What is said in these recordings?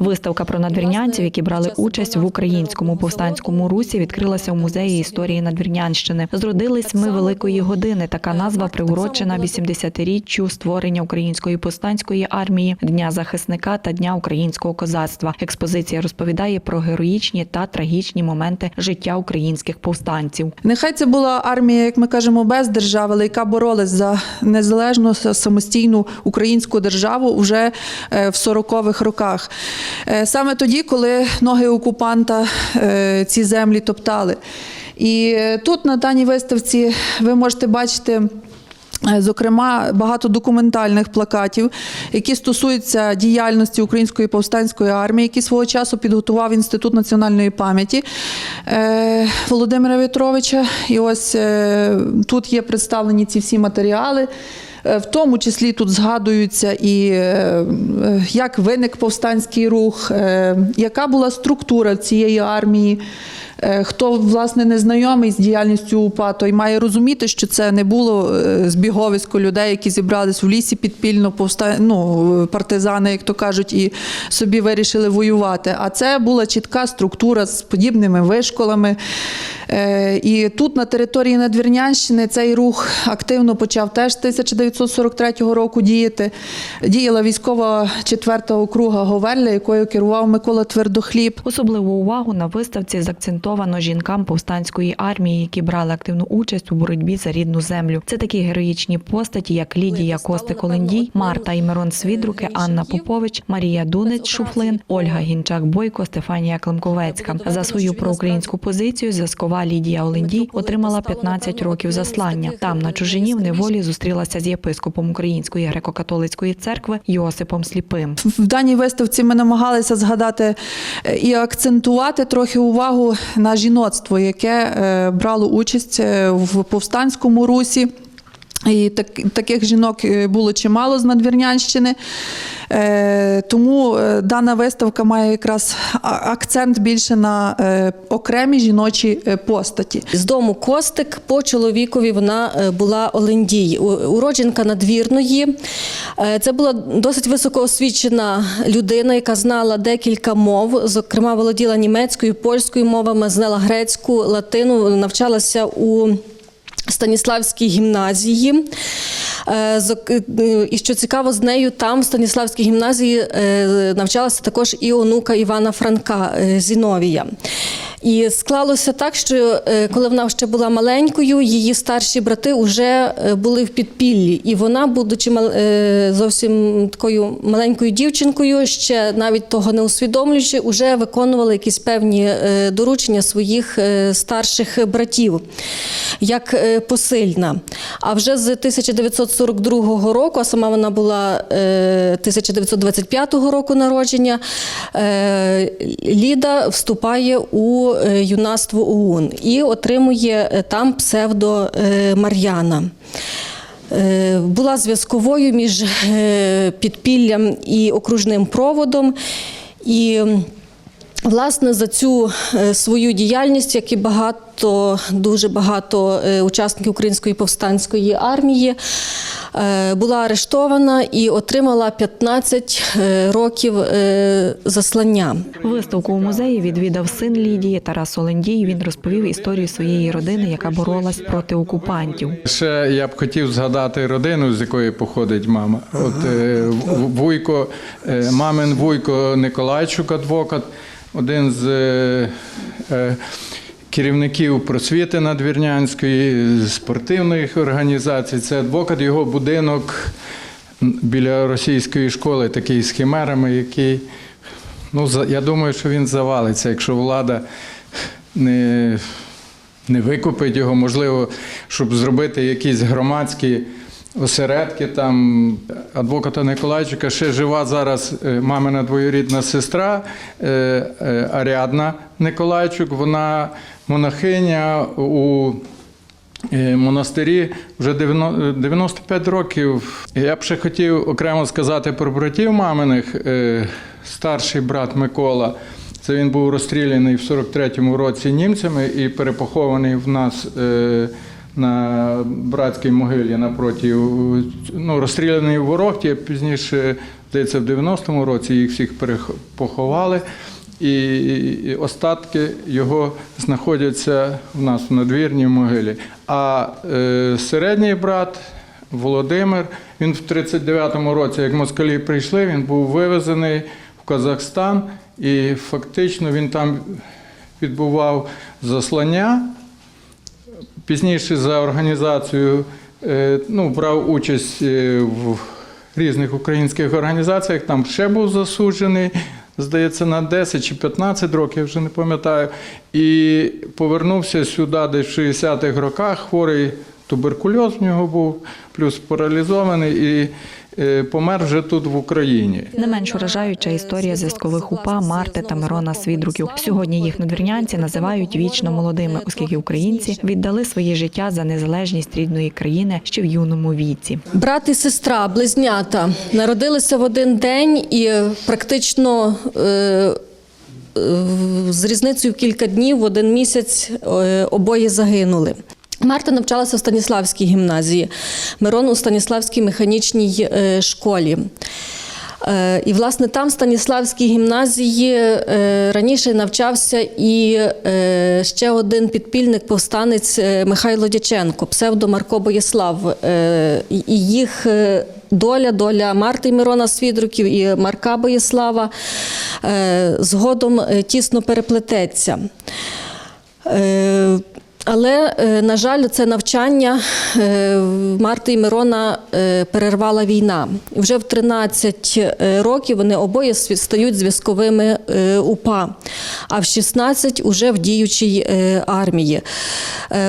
Виставка про надвірнянців, які брали участь в українському повстанському русі, відкрилася у музеї історії Надвірнянщини. Зродились ми великої години. Така назва приурочена 80-річчю створення української повстанської армії, дня захисника та дня українського козацтва. Експозиція розповідає про героїчні та трагічні моменти життя українських повстанців. Нехай це була армія, як ми кажемо, без держави, але яка боролась за незалежну самостійну українську державу вже е, в 40-х роках. Е, Саме тоді, коли ноги окупанта е, ці землі топтали. І е, тут на даній виставці ви можете бачити. Зокрема, багато документальних плакатів, які стосуються діяльності Української повстанської армії, які свого часу підготував Інститут національної пам'яті Володимира Вітровича. І ось тут є представлені ці всі матеріали. Е, В тому числі тут згадуються і е, е, як виник повстанський рух, яка була структура цієї армії. Е, Хто власне не знайомий з діяльністю УПА, той має розуміти, що це не було е, збіговисько людей, які зібрались в лісі підпільно повста... ну, партизани, як то кажуть, і собі вирішили воювати. А це була чітка структура з подібними вишколами. Е, І тут на території Надвірнянщини цей рух активно почав теж 1943 року діяти. Діяла військова 4 округа Говерля, якою керував Микола Твердохліб. Особливу увагу на виставці закцентовано жінкам повстанської армії, які брали активну участь у боротьбі за рідну землю. Це такі героїчні постаті, як Лідія Костик Олендій, Марта і Мирон Свідруки, Анна Попович, Марія Дунець Шуфлин, Ольга Гінчак Бойко, Стефанія Климковецька. За свою проукраїнську позицію зв'язкова Лідія Олендій отримала 15 років заслання. Там на чужині в неволі зустрілася з єпископом Української греко-католицької церкви Йосипом Сліпим. В даній виставці ми намагалися згадати е, і акцентувати трохи увагу на жіноцтво, яке е, брало участь е, в повстанському русі. І так, таких жінок е, було чимало з Надвірнянщини. Е, тому е, дана виставка має якраз акцент більше на е, окремі жіночі постаті. З дому Костик по чоловікові вона була Олендій, уродженка надвірної. Це була досить високоосвічена людина, яка знала декілька мов, зокрема володіла німецькою, польською мовами, знала грецьку, латину, навчалася у. Станіславській гімназії. Е, зок- е, І що цікаво, з нею там, в Станіславській гімназії, е, навчалася також і онука Івана Франка е, Зіновія. І склалося так, що е, коли вона ще була маленькою, її старші брати вже е, були в підпіллі. І вона, будучи е, зовсім такою маленькою дівчинкою, ще навіть того не усвідомлюючи, вже виконувала якісь певні доручення своїх старших братів як посильна. А вже з 1942 року, а сама вона була е, 1925 року народження, Ліда вступає у е, юнацтво ОУН і отримує е, там псевдо е, Мар'яна. Була зв'язковою між підпіллям і окружним проводом. І Власне, за цю свою діяльність, як і багато, дуже багато е, учасників Української повстанської армії, е, була арештована і отримала 15 е, років заслання. Виставку у музеї відвідав син Лідії Тарас Олендій. Він розповів історію своєї родини, яка боролась проти окупантів. Ще я б хотів згадати родину, з якої походить мама. От Вуйко, мамин Вуйко Николайчук, адвокат, один з керівників просвіти Надвірнянської, спортивних організацій. Це адвокат, його будинок біля російської школи, такий з химерами, який. Ну, я думаю, що він завалиться, якщо влада не, не викупить його, можливо, щоб зробити якісь громадські осередки. Там адвоката Николайчика ще жива зараз е, мамина двоюрідна сестра е, е, Аріадна Николайчук. Вона монахиня у монастирі вже 95 років. Я б ще хотів окремо сказати про братів маминих. Старший брат Микола. Це він був розстріляний в 43-му році німцями і перепохований в нас на братській могилі напроти. Ну, розстріляний в Ворохті, пізніше здається, в 90-му році їх всіх поховали. І остатки його знаходяться в нас в надвірній могилі. А е, середній брат Володимир, він в 39-му році, як москалі прийшли, він був вивезений в Казахстан, і фактично він там відбував заслання. Пізніше за організацію е, ну, брав участь е, в різних українських організаціях, там ще був засуджений, здається, на 10 чи 15 років, я вже не пам'ятаю. І повернувся сюди десь в 60-х роках, хворий туберкульоз в нього був, плюс паралізований, і помер вже тут в Україні. Не менш вражаюча історія зв'язкових упа Марти та Мирона Свідруків. Сьогодні їх надвірнянці називають вічно молодими, оскільки українці віддали своє життя за незалежність рідної країни ще в юному віці. Брат і сестра, близнята, народилися в один день і практично е, е, з різницею в кілька днів, в один місяць е, обоє загинули. Марта навчалася в Станіславській гімназії, Мирон у Станіславській механічній е, школі. Е, І, власне, там в Станіславській гімназії е, раніше навчався і ще один підпільник повстанець Михайло Дяченко, псевдо Марко Боєслав. І їх доля, доля Марти Мирона Свідруків і Марка Боєслава згодом тісно переплететься. Але, е, на жаль, це навчання е, Марти і Мирона е, перервала війна. Вже в 13 е, років вони обоє стають зв'язковими УПА, а в 16 уже в діючій армії.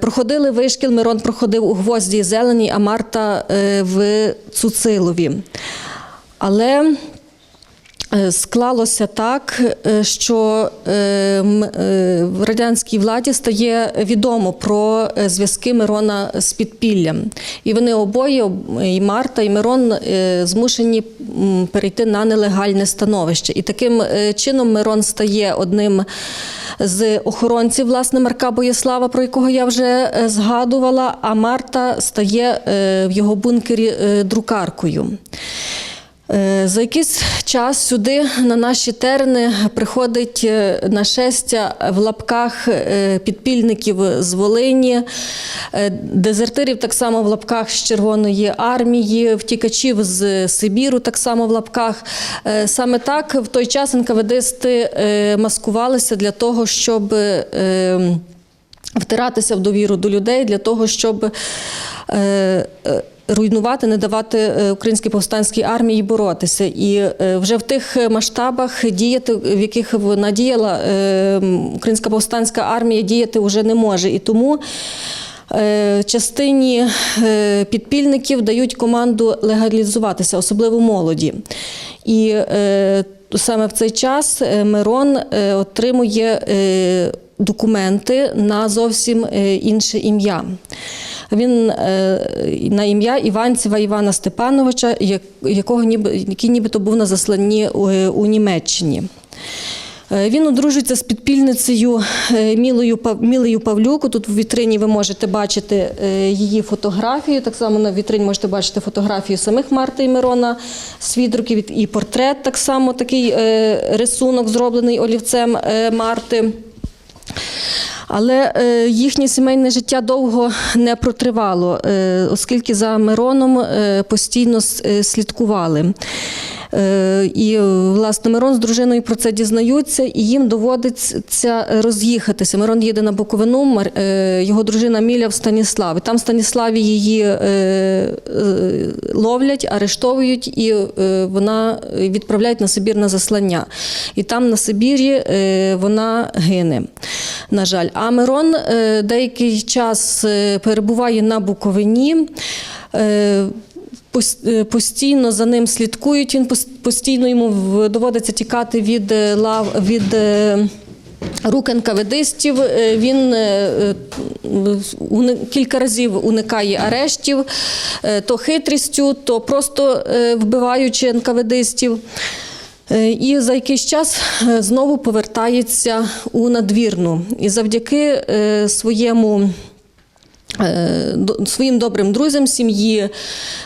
Проходили вишкіл, Мирон проходив у Гвозді і Зеленій, а Марта в Цуцилові. Але Склалося так, е, що е, е, в радянській владі стає відомо про е, зв'язки Мирона з підпіллям. І вони обоє, і Марта, і Мирон, е, змушені перейти на нелегальне становище. І таким е, чином Мирон стає одним з охоронців власне Марка Боєслава, про якого я вже е, згадувала, а Марта стає е, в його бункері е, друкаркою. Е, За якийсь час сюди на наші терени приходить е, нашестя в лапках е, підпільників з Волині, дезертирів так само в лапках з Червоної армії, втікачів з Сибіру так само в лапках. Саме так в той час НКВДисти е, маскувалися для того, щоб втиратися в довіру до людей для того, щоб руйнувати, не давати е, українській повстанській армії боротися. І е, вже в тих масштабах діяти, в яких вона діяла, е, українська повстанська армія діяти вже не може. І тому частині підпільників дають команду легалізуватися, особливо молоді. І саме в цей час Мирон отримує документи на зовсім інше ім'я. Він е, на ім'я Іванцева Івана Степановича, як- якого ніби, який нібито був на засланні у, у Німеччині. Е, Він одружується з підпільницею е, Мілою, Мілею Павлюку. Тут в вітрині ви можете бачити е, її фотографію. Так само на вітрині можете бачити фотографію самих Марти і Мирона Свідруків і портрет, так само такий е, рисунок, зроблений олівцем е, Марти. Але е, їхнє сімейне життя довго не протривало, е, оскільки за Мироном е, постійно слідкували. Е, І, е, власне, Мирон з дружиною про це дізнаються, і їм доводиться роз'їхатися. Мирон їде на Буковину, е, його дружина Міля в Станіслав. Там в Станіславі її ловлять, арештовують, і вона відправляють на Сибір на заслання. І там на Сибірі вона гине. На жаль, а Мирон деякий час перебуває на Буковині. Е, пос- Постійно за ним слідкують. Він постійно йому доводиться тікати від е, лав від. е, Рук НКВДистів він кілька разів уникає арештів, то хитрістю, то просто вбиваючи НКВДистів. І за якийсь час знову повертається у надвірну. І завдяки своєму своїм добрим друзям сім'ї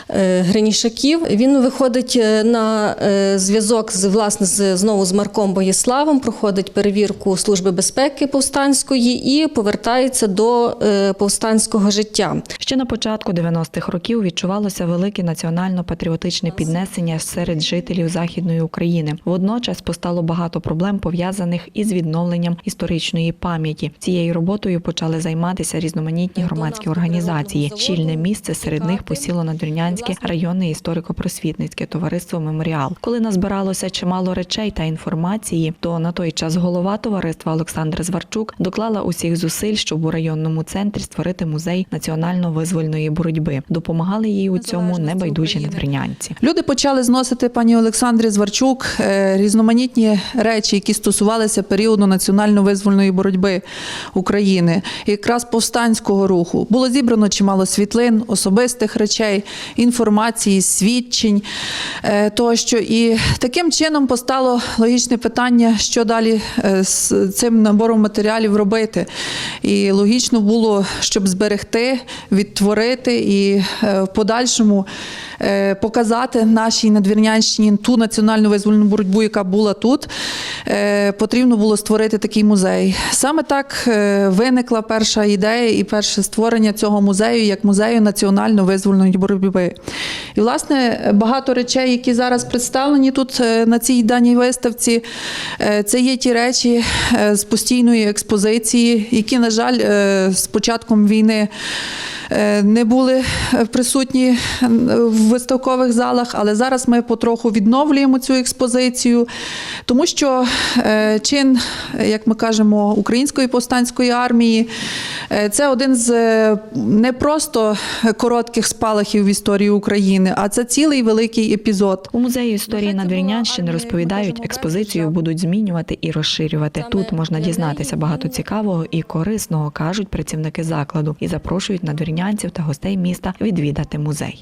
е, Гринішаків. Він виходить е, на е, зв'язок з власне з знову з Марком Боєславом, проходить перевірку Служби безпеки повстанської і повертається до е, повстанського життя. Ще на початку 90-х років відчувалося велике національно-патріотичне піднесення серед жителів Західної України. Водночас постало багато проблем пов'язаних із відновленням історичної пам'яті. Цією роботою почали займатися різноманітні громадські організації. Щільне місце серед них посіло на Надвірнянське районне історико-просвітницьке товариство Меморіал. Коли назбиралося чимало речей та інформації, то на той час голова товариства Олександр Зварчук доклала усіх зусиль, щоб у районному центрі створити музей національно-визвольної боротьби. Допомагали їй у цьому небайдужі надвірнянці. Люди почали зносити пані Олександрі Зварчук е, різноманітні речі, які стосувалися періоду національно-визвольної боротьби України, якраз повстанського руху. Було зібрано чимало світлин, особистих речей, інформації, свідчень е, тощо. І таким чином постало логічне питання, що далі е, з цим набором матеріалів робити. І логічно було, щоб зберегти, відтворити і е, в подальшому показати нашій надвірнянщині ту національну визвольну боротьбу, яка була тут. Потрібно було створити такий музей. Саме так виникла перша ідея і перше створення цього музею як музею національно-визвольної боротьби. І, власне, багато речей, які зараз представлені тут е, на цій даній виставці, е, це є ті речі е, з постійної експозиції, які, на жаль, з початком війни не були присутні в виставкових залах, але зараз ми потроху відновлюємо цю експозицію, тому що чин, як ми кажемо, української повстанської армії це один з не просто коротких спалахів в історії України, а це цілий великий епізод. У музеї історії Надвірнянщини розповідають, експозицію будуть змінювати і розширювати. Тут можна дізнатися багато цікавого і корисного, кажуть працівники закладу, і запрошують надвірнянців та гостей міста відвідати музей.